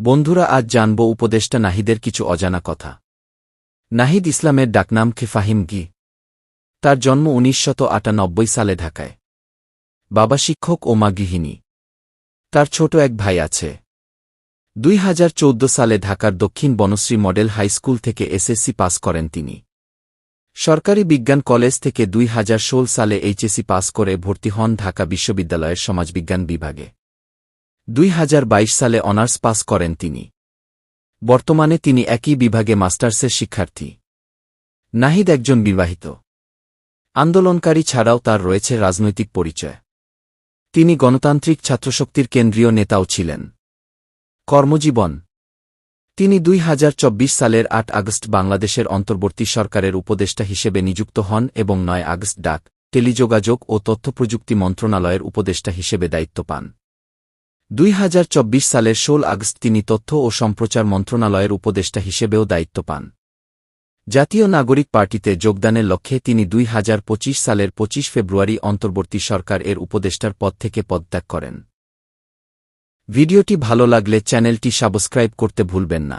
বন্ধুরা, আজ জানব উপদেষ্টা নাহিদের কিছু অজানা কথা। নাহিদ ইসলামের ডাকনাম কে ফাহিম গি। তার জন্ম আটানব্বই সালে ঢাকায়। বাবা শিক্ষক ও মা গৃহিণী। তার ছোট এক ভাই আছে। দুই হাজার চৌদ্দ সালে ঢাকার দক্ষিণ বনশ্রী মডেল হাই স্কুল থেকে এসএসসি পাস করেন তিনি। সরকারি বিজ্ঞান কলেজ থেকে দুই হাজার ষোল সালে এইচএসসি পাস করে ভর্তি হন ঢাকা বিশ্ববিদ্যালয়ের সমাজবিজ্ঞান বিভাগে। দুই হাজার বাইশ সালে অনার্স পাস করেন তিনি। বর্তমানে তিনি একই বিভাগে মাস্টার্সের শিক্ষার্থী। নাহিদ একজন বিবাহিত। আন্দোলনকারী ছাড়াও তার রয়েছে রাজনৈতিক পরিচয়। তিনি গণতান্ত্রিক ছাত্রশক্তির কেন্দ্রীয় নেতাও ছিলেন। কর্মজীবন। তিনি দুই হাজার চব্বিশ সালের আট আগস্ট বাংলাদেশের অন্তর্বর্তী সরকারের উপদেষ্টা হিসেবে নিযুক্ত হন এবং নয় আগস্ট ডাক, টেলিযোগাযোগ ও তথ্যপ্রযুক্তি মন্ত্রণালয়ের উপদেষ্টা হিসেবে দায়িত্ব পান। দুই হাজার চব্বিশ সালের ষোল আগস্ট তিনি তথ্য ও সম্প্রচার মন্ত্রণালয়ের উপদেষ্টা হিসেবেও দায়িত্ব পান। জাতীয় নাগরিক পার্টিতে যোগদানের লক্ষ্যে তিনি দুই হাজার পঁচিশ সালের ২৫ ফেব্রুয়ারি অন্তর্বর্তী সরকার এর উপদেষ্টার পদ থেকে পদত্যাগ করেন। ভিডিওটি ভালো লাগলে চ্যানেলটি সাবস্ক্রাইব করতে ভুলবেন না।